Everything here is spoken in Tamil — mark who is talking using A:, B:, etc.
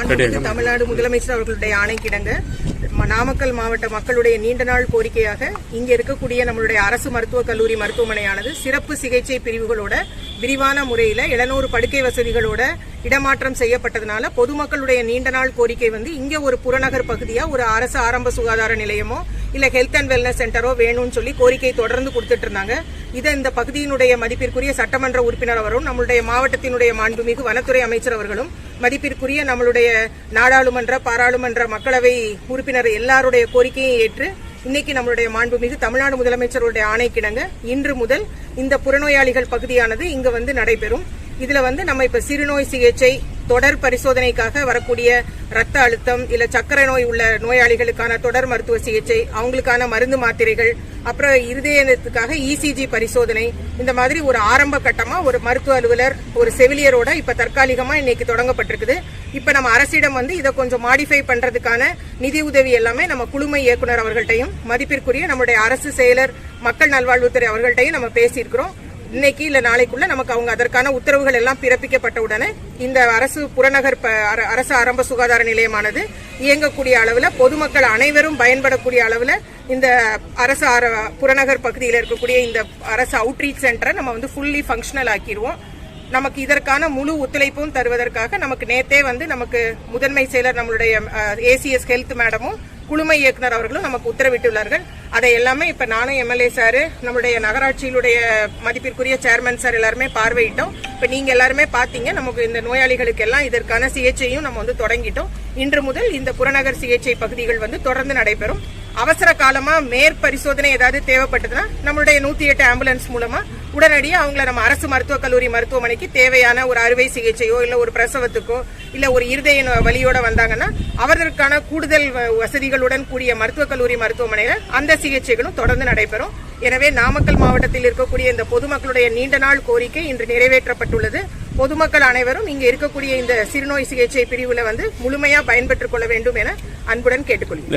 A: மாண்புமிகு தமிழ்நாடு முதலமைச்சர் அவர்களுடைய ஆணைக்கிடங்க நாமக்கல் மாவட்ட மக்களுடைய நீண்ட நாள் கோரிக்கையாக இங்க இருக்கக்கூடிய நம்மளுடைய அரசு மருத்துவக் கல்லூரி மருத்துவமனையானது சிறப்பு சிகிச்சை பிரிவுகளோட விரிவான முறையில 700 படுக்கை வசதிகளோட இடமாற்றம் செய்யப்பட்டதுனால பொதுமக்களுடைய நீண்ட நாள் கோரிக்கை வந்து இங்க ஒரு புறநகர் பகுதியா ஒரு அரசு ஆரம்ப சுகாதார நிலையமோ இல்ல ஹெல்த் அண்ட் வெல்னஸ் சென்டரோ வேணும்னு சொல்லி கோரிக்கை தொடர்ந்து கொடுத்துட்டு இருந்தாங்க. இதை இந்த பகுதியினுடைய மதிப்பிற்குரிய சட்டமன்ற உறுப்பினர் அவரும் நம்மளுடைய மாவட்டத்தினுடைய மாண்புமிகு வனத்துறை அமைச்சர் அவர்களும் மதிப்பிற்குரிய நம்மளுடைய நாடாளுமன்ற பாராளுமன்ற மக்களவை உறுப்பினர் எல்லாருடைய கோரிக்கையை ஏற்று இன்னைக்கு நம்மளுடைய மாண்புமிகு தமிழ்நாடு முதலமைச்சருடைய ஆணைக்கிணங்க இன்று முதல் இந்த புறநோயாளிகள் பகுதியானது இங்க வந்து நடைபெறும். இதுல வந்து நம்ம இப்ப சிறுநோய் சிகிச்சை தொடர் பரிசோதனைக்காக வரக்கூடிய ரத்த அழுத்தம் இல்ல சக்கரை நோய் உள்ள நோயாளிகளுக்கான தொடர் மருத்துவ சிகிச்சை அவங்களுக்கான மருந்து மாத்திரைகள் அப்புறம் இருதயத்துக்காக இசிஜி பரிசோதனை இந்த மாதிரி ஒரு ஆரம்ப கட்டமா ஒரு மருத்துவ அலுவலர் ஒரு செவிலியரோட இப்ப தற்காலிகமா இன்னைக்கு தொடங்கப்பட்டிருக்குது. இப்ப நம்ம அரசிடம் வந்து இதை கொஞ்சம் மாடிஃபை பண்றதுக்கான நிதி உதவி எல்லாமே நம்ம குழுமை இயக்குனர் அவர்கள்ட்டையும் மதிப்பிற்குரிய நம்முடைய அரசு செயலர் மக்கள் நல்வாழ்வுத்துறை அவர்கள்ட்டையும் நம்ம பேசியிருக்கிறோம். இன்னைக்கு இல்ல நாளைக்குள்ள நமக்கு அவங்க அதற்கான உத்தரவுகள் எல்லாம் பிறப்பிக்கப்பட்ட உடனே இந்த அரசு புறநகர் ப- அர- அரசு ஆரம்ப சுகாதார நிலையமானது இயங்கக்கூடிய அளவுல பொதுமக்கள் அனைவரும் பயன்படக்கூடிய அளவுல இந்த அரசு புறநகர் பகுதியில் இருக்கக்கூடிய இந்த அரசு அவுட்ரீச் சென்டரை நம்ம வந்து ஃபுல்லி ஃபங்க்ஷனல் ஆக்கிடுவோம். நமக்கு இதற்கான முழு ஒத்துழைப்பும் தருவதற்காக நமக்கு நேத்தே வந்து நமக்கு முதன்மை செயலர் நம்மளுடைய ஏசிஎஸ் ஹெல்த் மேடமும் குழுமை இயக்குனர் அவர்களும் நமக்கு உத்தரவிட்டுள்ளார்கள். அதை எல்லாமே இப்ப நானும் எம்எல்ஏ சார் நம்மளுடைய நகராட்சியிலுடைய மதிப்பிற்குரிய சேர்மன் சார் எல்லாருமே பார்வையிட்டோம். இப்ப நீங்க எல்லாருமே பாத்தீங்க நமக்கு இந்த நோயாளிகளுக்கு எல்லாம் இதற்கான சிகிச்சையும் நம்ம வந்து தொடங்கிட்டோம். இன்று முதல் இந்த புறநகர் சிகிச்சை பகுதிகள் வந்து தொடர்ந்து நடைபெறும். அவசர காலமா மேற்பரிசோதனை ஏதாவது தேவைப்பட்டதுன்னா நம்மளுடைய நூத்தி எட்டு ஆம்புலன்ஸ் மூலமா உடனடியாக அவங்கள நம்ம அரசு மருத்துவக் கல்லூரி மருத்துவமனைக்கு தேவையான ஒரு அறுவை சிகிச்சையோ இல்லை ஒரு பிரசவத்துக்கோ இல்லை ஒரு இருதய வழியோட வந்தாங்கன்னா அவர்களுக்கான கூடுதல் வ- வசதிகளுடன் கூடிய மருத்துவக் கல்லூரி மருத்துவமனையில் அந்த சிகிச்சைகளும் தொடர்ந்து நடைபெறும். எனவே நாமக்கல் மாவட்டத்தில் இருக்கக்கூடிய இந்த பொதுமக்களுடைய நீண்ட நாள் கோரிக்கை இன்று நிறைவேற்றப்பட்டுள்ளது. பொதுமக்கள் அனைவரும் இங்கே இருக்கக்கூடிய இந்த சிறுநோய் சிகிச்சை பிரிவுல வந்து முழுமையா பயன்பெற்றுக் கொள்ள வேண்டும் என அன்புடன் கேட்டுக்கொள்கிறேன்.